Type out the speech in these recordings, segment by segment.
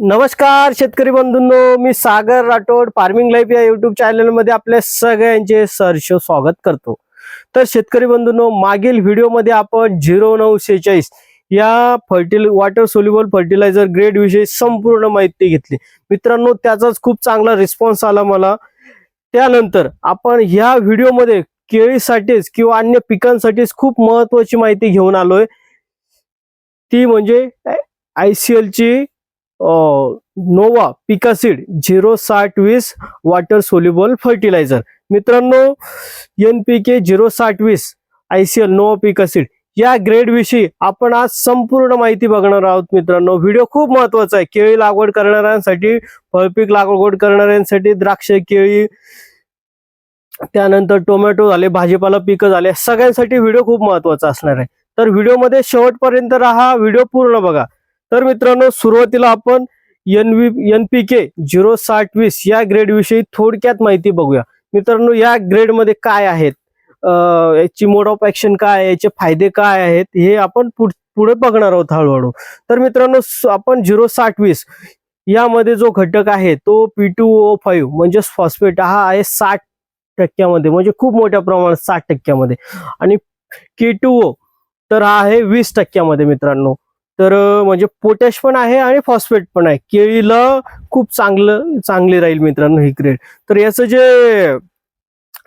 नमस्कार शेतकरी बंधूंनो मी सागर राठोड फार्मिंग लाईफ या युट्यूब चॅनलमध्ये आपल्या सगळ्यांचे सहर्ष स्वागत करतो. तर शेतकरी बंधूंनो मागील व्हिडिओमध्ये आपण झिरो नऊ सेहेचाळीस या fertile water soluble fertiliser grade विषयी संपूर्ण माहिती घेतली. मित्रांनो त्याचाच खूप चांगला रिस्पॉन्स आला मला. त्यानंतर आपण ह्या व्हिडिओमध्ये केळीसाठीच किंवा अन्य पिकांसाठीच खूप महत्वाची माहिती घेऊन आलोय. ती म्हणजे आय सी एलची नोवा पिकासीड झिरो साठ वीस वॉटर सोल्युबल फर्टिलायझर. मित्रांनो एन पी के झिरो साठ वीस आय सी एल नोवा पिकासीड या ग्रेडविषयी आपण आज संपूर्ण माहिती बघणार आहोत मित्रांनो. व्हिडिओ खूप महत्त्वाचा आहे. केळी लागवड करणाऱ्यांसाठी फळपीक लागवड करणाऱ्यांसाठी द्राक्ष केळी त्यानंतर टोमॅटो झाले भाजीपाला पिकं झाले सगळ्यांसाठी व्हिडिओ खूप महत्त्वाचा असणार आहे. तर व्हिडिओमध्ये शेवटपर्यंत राहा व्हिडिओ पूर्ण बघा. तर मित्रांनो सुरुवातीला आपण N V N P K zero साठ वीस या ग्रेड विषयी थोडक्यात माहिती बघूया. मित्रांनो या ग्रेडमध्ये काय आहेत? याची मोड ऑफ ऍक्शन काय आहे, याचे फायदे काय आहेत? हे आपण पुढ- पुढे बघणार आहोत हळूहळू. तर मित्रांनो आपण झिरो साठ वीस यामध्ये जो घटक आहे तो पी टू ओ फाईव्ह म्हणजेच फॉस्फेट हा आहे साठ टक्क्यामध्ये म्हणजे खूप मोठ्या प्रमाणात साठ टक्क्यामध्ये. आणि के टू ओ तर हा आहे वीस टक्क्यामध्ये मित्रांनो. तर म्हणजे पोटॅश पण आहे आणि फॉस्फेट पण आहे. केळीला खूप चांगलं चांगली राहील मित्रांनो ही ग्रेड. तर याचं जे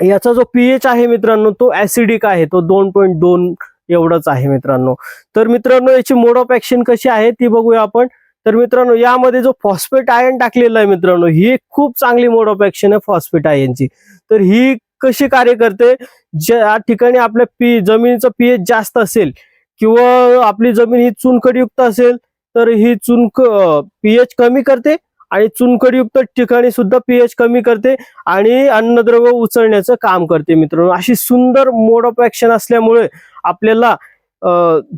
याचा जो पीएच आहे मित्रांनो तो ऍसिडिक आहे. तो दोन पॉईंट दोन एवढाच आहे मित्रांनो. तर मित्रांनो याची मोड ऑफ ऍक्शन कशी आहे ती बघूया आपण. तर मित्रांनो यामध्ये जो फॉस्फेट आयन टाकलेला आहे मित्रांनो ही एक खूप चांगली मोड ऑफ ऍक्शन आहे फॉस्फेट आयनची. तर ही कशी कार्य करते? ज्या ठिकाणी आपल्या पी जमिनीचं पीएच जास्त असेल किंवा आपली जमीन ही चुनखडयुक्त असेल तर ही चुनक पीएच कमी करते आणि चुनखडयुक्त ठिकाणी सुद्धा पीएच कमी करते आणि अन्नद्रव्य उचलण्याचं काम करते मित्रांनो. अशी सुंदर मोड ऑफ ऍक्शन असल्यामुळे आपल्याला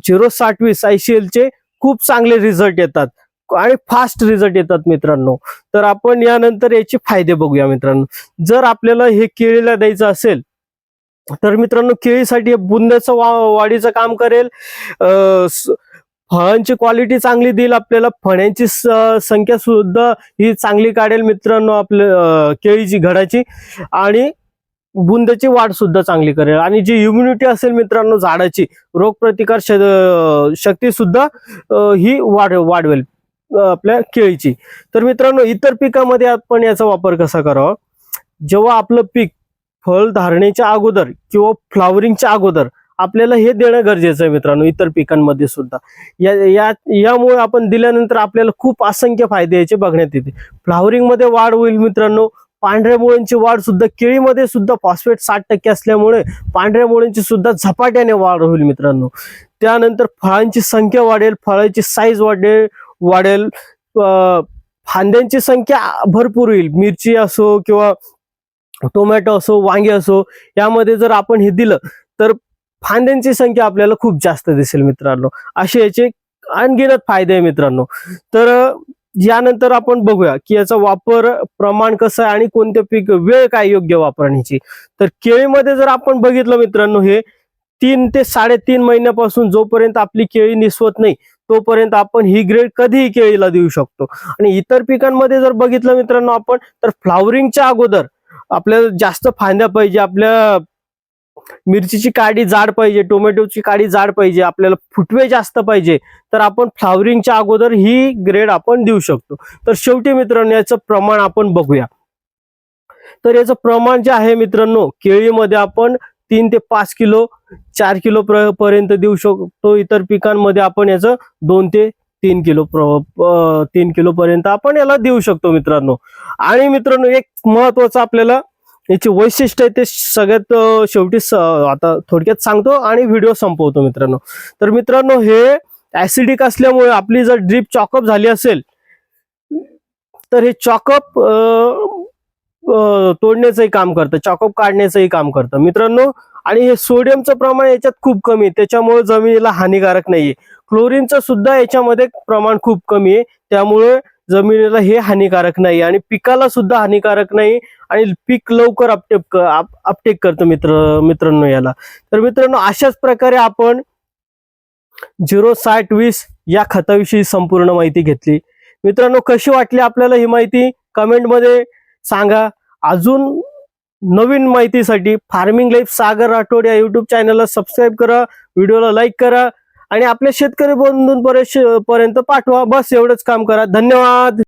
झिरो साठवीस आय ICL खूप चांगले रिझल्ट येतात आणि फास्ट रिझल्ट येतात मित्रांनो. तर आपण यानंतर याचे फायदे बघूया मित्रांनो. जर आपल्याला हे केळीला द्यायचं असेल तर मित्रांनो केळीसाठी बुंद्याचं वा वाढीचं काम करेल. फळांची क्वालिटी चांगली देईल आपल्याला. फळ्यांची स- संख्या सुद्धा ही चांगली काढेल मित्रांनो आपल्या केळीची घडाची आणि बुंद्याची वाढ सुद्धा चांगली करेल. आणि जी इम्युनिटी असेल मित्रांनो झाडाची रोगप्रतिकार श- शक्ती सुद्धा ही वाढ वाढवेल आपल्या केळीची. तर मित्रांनो इतर पिकामध्ये आपण याचा वापर कसा करावा? जेव्हा आपलं पीक फळ धारणेच्या अगोदर किंवा फ्लावरिंगच्या अगोदर आपल्याला हे देणं गरजेचं आहे मित्रांनो इतर पिकांमध्ये सुद्धा. या या यामुळे आपण दिल्यानंतर आपल्याला खूप असंख्य फायदे याचे बघण्यात येते. फ्लावरिंगमध्ये वाढ होईल मित्रांनो. पांढऱ्या मुळ्यांची वाढ सुद्धा केळीमध्ये सुद्धा फॉस्फेट साठ टक्के असल्यामुळे पांढऱ्या मुळ्यांची सुद्धा झपाट्याने वाढ होईल मित्रांनो. त्यानंतर फळांची संख्या वाढेल फळाची साईज वाढेल वाढेल. फांद्यांची संख्या भरपूर होईल. मिरची असो किंवा टोमॅटो असो वांगे असो यामध्ये जर आपण हे दिलं तर फांद्यांची संख्या आपल्याला खूप जास्त दिसेल मित्रांनो. असे याचे अनगिनत फायदे आहे मित्रांनो. तर यानंतर आपण बघूया की याचा वापर प्रमाण कसं आहे आणि कोणते पीक वेळ काय योग्य वापरण्याची. तर केळीमध्ये जर आपण बघितलं मित्रांनो हे तीन ते साडेतीन महिन्यापासून जोपर्यंत आपली केळी निसवत नाही तोपर्यंत आपण ही ग्रेड कधीही केळीला देऊ शकतो. आणि इतर पिकांमध्ये जर बघितलं मित्रांनो आपण तर फ्लावरिंगच्या अगोदर आपल्याला जास्त फांद्या पाहिजे आपल्या मिरचीची काडी जाड पाहिजे टोमॅटोची काडी जाड पाहिजे आपल्याला फुटवे जास्त पाहिजे तर आपण फ्लावरिंगच्या अगोदर ही ग्रेड आपण देऊ शकतो. तर शेवटी मित्रांनो याचं प्रमाण आपण बघूया. तर याचं प्रमाण जे आहे मित्रांनो केळीमध्ये आपण तीन ते पाच किलो चार किलो पर्यंत देऊ शकतो. इतर पिकांमध्ये आपण याचं दोन ते तीन किलो तीन किलो पर्यंत आपण याला देऊ शकतो मित्रांनो. आणि मित्रांनो एक महत्वाचं आपल्याला याची वैशिष्ट्य आहे ते सगळ्यात शेवटी आता थोडक्यात सांगतो आणि व्हिडिओ संपवतो मित्रांनो. तर मित्रांनो हे ऍसिडिक असल्यामुळे आपली जर ड्रीप चॉकअप झाली असेल तर हे चॉकअप तोडण्याचंही काम करतं चॉकअप काढण्याचंही काम करतं. मित्रांनो आणि हे सोडियमचं प्रमाण याच्यात खूप कमी आहे त्याच्यामुळे जमिनीला हानिकारक नाहीये. क्लोरीनचं सुद्धा याच्यामध्ये प्रमाण खूप कमी आहे. त्यामुळे जमिनीला हे हानिकारक नाही आणि पिकाला सुद्धा हानिकारक नाही आणि पीक लवकर अपटेप अपटेक करतं मित्र मित्रांनो याला. तर मित्रांनो अशाच प्रकारे आपण झिरो साठ वीस या खताविषयी संपूर्ण माहिती घेतली. मित्रांनो कशी वाटली आपल्याला ही माहिती? कमेंटमध्ये सांगा. अजून नवीन माहितीसाठी फार्मिंग लाईफ सागर राठोड या युट्यूब चॅनलला सबस्क्राईब करा. व्हिडिओला लाईक करा. आणि आपल्या शेतकरी बंधूंपर्यंत पाठवा. बस एवढंच काम करा. धन्यवाद.